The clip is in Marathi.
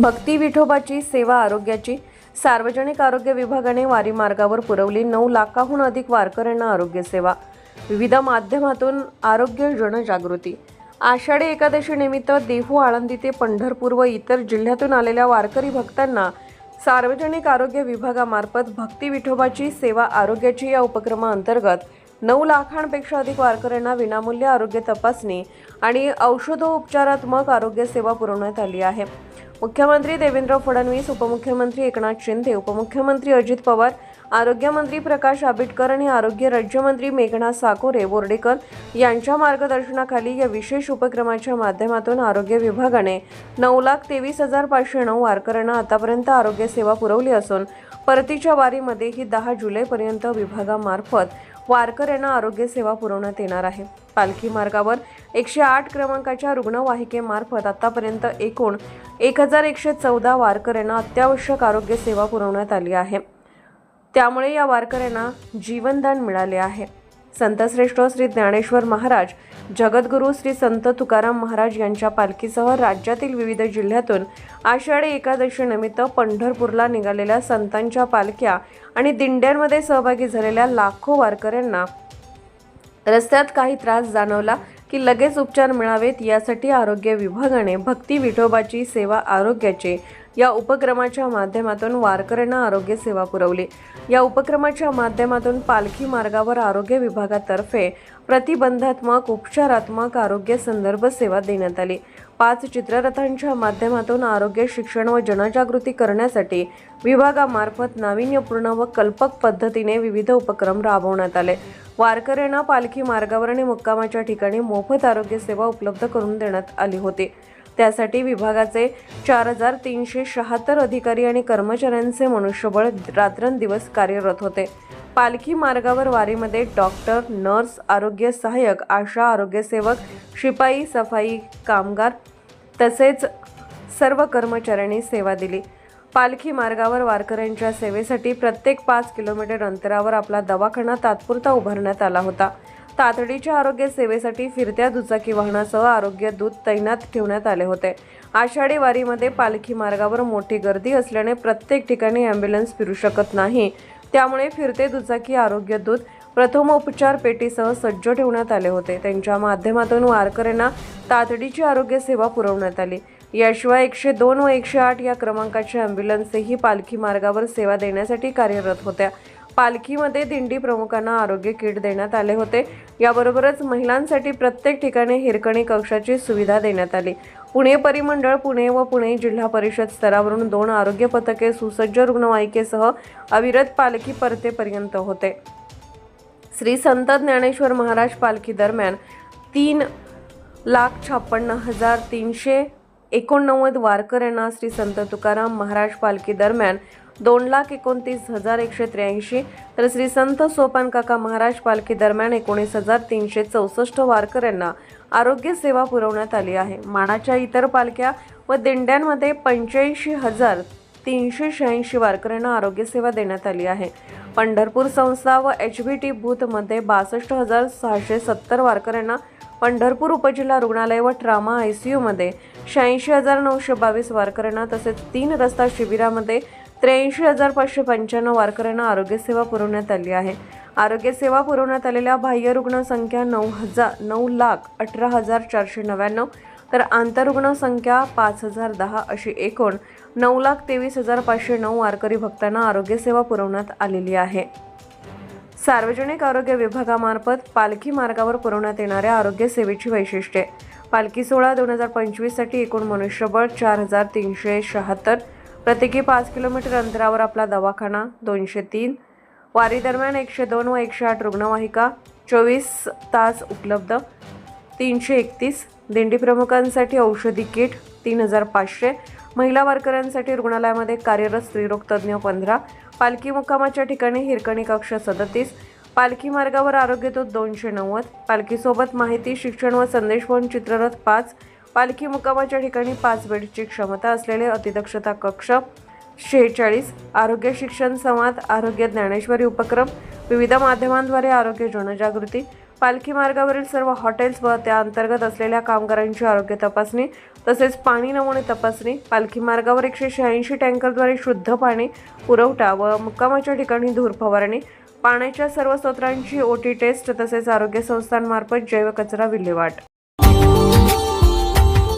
भक्ती विठोबाची सेवा आरोग्याची सार्वजनिक आरोग्य विभागाने वारी मार्गावर पुरवली नऊ लाखाहून अधिक वारकऱ्यांना आरोग्य सेवा. विविध माध्यमातून आरोग्य जनजागृती. आषाढी एकादशीनिमित्त देहू आळंदी ते पंढरपूर व इतर जिल्ह्यातून आलेल्या वारकरी भक्तांना सार्वजनिक आरोग्य विभागामार्फत भक्ती विठोबाची सेवा आरोग्याची या उपक्रमाअंतर्गत नऊ लाखांपेक्षा अधिक वारकऱ्यांना विनामूल्य आरोग्य तपासणी आणि औषधोपचारात्मक आरोग्य सेवा पुरवण्यात आली आहे. मुख्यमंत्री देवेंद्र फडणवीस उपमुख्यमंत्री एकनाथ शिंदे उपमुख्यमंत्री अजित पवार आरोग्यमंत्री प्रकाश आंबेडकर आणि आरोग्य राज्यमंत्री मेघना साकोरे बोर्डेकर यांच्या मार्गदर्शनाखाली या विशेष उपक्रमाच्या माध्यमातून आरोग्य विभागाने नऊ लाख तेवीस हजार पाचशे नऊ वारकऱ्यांना आतापर्यंत आरोग्य सेवा पुरवली असून परतीच्या वारीमध्ये ही दहा जुलैपर्यंत विभागामार्फत वारकऱ्यांना आरोग्य सेवा पुरवण्यात येणार आहे. पालखी मार्गावर एकशे आठ क्रमांकाच्या रुग्णवाहिकेमार्फत आतापर्यंत एकूण एक हजार एकशे चौदा वारकऱ्यांना अत्यावश्यक आरोग्य सेवा पुरवण्यात आली आहे. त्यामुळे या वारकऱ्यांना जीवनदान मिळाले आहे. संतश्रेष्ठ श्री ज्ञानेश्वर महाराज जगद्गुरू श्री संत तुकाराम महाराज यांच्या पालखीसह राज्यातील विविध जिल्ह्यातून आषाढी एकादशीनिमित्त पंढरपूरला निघालेल्या संतांच्या पालख्या आणि दिंड्यांमध्ये सहभागी झालेल्या लाखो वारकऱ्यांना रस्त्यात काही त्रास जाणवला की लगेच उपचार मिळावेत यासाठी आरोग्य विभागाने भक्ती विठोबाची सेवा आरोग्याचे या उपक्रमाच्या माध्यमातून वारकऱ्यांना आरोग्य सेवा पुरवली. या उपक्रमाच्या माध्यमातून पालखी मार्गावर आरोग्य विभागातर्फे प्रतिबंधात्मक उपचारात्मक आरोग्य संदर्भ सेवा देण्यात आली. पाच चित्ररथांच्या माध्यमातून आरोग्य शिक्षण व जनजागृती करण्यासाठी विभागामार्फत नाविन्यपूर्ण व कल्पक पद्धतीने विविध उपक्रम राबवण्यात आले. वारकऱ्यांना पालखी मार्गावर आणि मुक्कामाच्या ठिकाणी मोफत आरोग्य सेवा उपलब्ध करून देण्यात आली होती. त्यासाठी विभागाचे चार हजार तीनशे शहात्तर अधिकारी आणि कर्मचाऱ्यांचे मनुष्यबळ रात्रंदिवस कार्यरत होते. पालखी मार्गावर वारीमध्ये डॉक्टर नर्स आरोग्य सहाय्यक आशा आरोग्यसेवक शिपाई सफाई कामगार तसेच सर्व कर्मचाऱ्यांनी सेवा दिली. पालखी मार्गावर वारकऱ्यांच्या सेवेसाठी प्रत्येक पाच किलोमीटर अंतरावर आपला दवाखाना तात्पुरता उभारण्यात आला होता. तातडीच्या आरोग्य सेवेसाठी फिरत्या दुचाकी वाहनासह आरोग्य दूत तैनात ठेवण्यात आले होते. आषाढी वारीमध्ये पालखी मार्गावर मोठी गर्दी असल्याने प्रत्येक ठिकाणी ॲम्ब्युलन्स फिरू शकत नाही. त्यामुळे फिरते दुचाकी आरोग्य दूत प्रथमोपचार पेटीसह सज्ज ठेवण्यात आले होते. त्यांच्या माध्यमातून वारकऱ्यांना तातडीची आरोग्य सेवा पुरवण्यात आली. याशिवाय एकशे दोन व एकशे आठ या क्रमांकाच्या ॲम्ब्युलन्सही पालखी मार्गावर सेवा देण्यासाठी कार्यरत होत्या. पालखीमध्ये दिंडी प्रमुखांना आरोग्य किट देण्यात आले होते. याबरोबरच महिलांसाठी प्रत्येक ठिकाणी हिरकणी कक्षाची सुविधा देण्यात आली. पुणे परिमंडळ पुणे व पुणे जिल्हा परिषद स्तरावरून दोन आरोग्य पथके सुसज्ज रुग्णवाहिकेसह अविरत पालखी परतेपर्यंत होते. श्री संत ज्ञानेश्वर महाराज पालखी दरम्यान तीन लाख छप्पन्न हजार तीनशे एकोणनव्वद वारकऱ्यांना श्री संत तुकाराम महाराज पालखी दरम्यान दोन लाख एकोणतीस हजार एकशे त्र्याऐंशी. तर श्री संत सोपान काका महाराज पालखी दरम्यान एकोणीस हजार तीनशे चौसष्ट वारकऱ्यांना आरोग्य सेवा पुरवण्यात आली आहे. मानाच्या इतर पालख्या व दिंड्यांमध्ये पंच्याऐंशी हजार तीनशे शहाऐंशी वारकऱ्यांना आरोग्य सेवा देण्यात आली आहे. पंढरपूर संस्था व एच बी टी बूथमध्ये बासष्ट हजार सहाशे सत्तर वारकऱ्यांना पंढरपूर उपजिल्हा रुग्णालय व ट्रामा आय सी यूमध्ये शहाऐंशी हजार नऊशे बावीस वारकऱ्यांना तसेच तीन रस्ता शिबिरामध्ये त्र्याऐंशी हजार पाचशे पंच्याण्णव वारकऱ्यांना आरोग्यसेवा पुरवण्यात आली आहे. आरोग्यसेवा पुरवण्यात आलेल्या बाह्य रुग्णसंख्या नऊ हजार नऊ लाख अठरा हजार चारशे नव्याण्णव तर आंतररुग्णसंख्या पाच हजार दहा अशी एकूण नऊ लाख तेवीस हजार पाचशे नऊ वारकरी भक्तांना आरोग्यसेवा पुरवण्यात आलेली आहे. सार्वजनिक आरोग्य विभागामार्फत पालखी मार्गावर पुरवण्यात येणाऱ्या आरोग्य सेवेची वैशिष्ट्ये. पालखी सोहळा दोन हजार पंचवीससाठी एकूण मनुष्यबळ चार हजार तीनशे शहात्तर प्रत्येकी पाच किलोमीटर अंतरावर आपला दवाखाना दोनशे तीन. वारी दरम्यान एकशे दोन व एकशे आठ रुग्णवाहिका चोवीस तास उपलब्ध तीनशे एकतीस. दिंडी प्रमुखांसाठी औषधी किट तीन हजार पाचशे. महिला वारकऱ्यांसाठी रुग्णालयामध्ये कार्यरत स्त्रीरोग तज्ज्ञ पंधरा. पालखी मुक्कामाच्या ठिकाणी हिरकणी कक्ष सदतीस. पालखी मार्गावर आरोग्यदूत दोनशे नव्वद. पालखीसोबत माहिती शिक्षण व संदेशभवन चित्ररथ पाच. पालखी मुक्कामाच्या ठिकाणी पाच बेडची क्षमता असलेले अतिदक्षता कक्ष शेहेचाळीस आरोग्य शिक्षण संवाद आरोग्य ज्ञानेश्वरी उपक्रम विविध माध्यमांद्वारे आरोग्य जनजागृती पालखी मार्गावरील सर्व हॉटेल्स व त्या अंतर्गत असलेल्या कामगारांची आरोग्य तपासणी तसेच पाणी नमुने तपासणी पालखी मार्गावर एकशे शहाऐंशी टँकरद्वारे शुद्ध पाणी पुरवठा व मुक्कामाच्या ठिकाणी धूर फवारणी पाण्याच्या सर्व स्त्रोतांची ओटी टेस्ट तसेच आरोग्य संस्थांमार्फत जैव कचरा विल्हेवाट.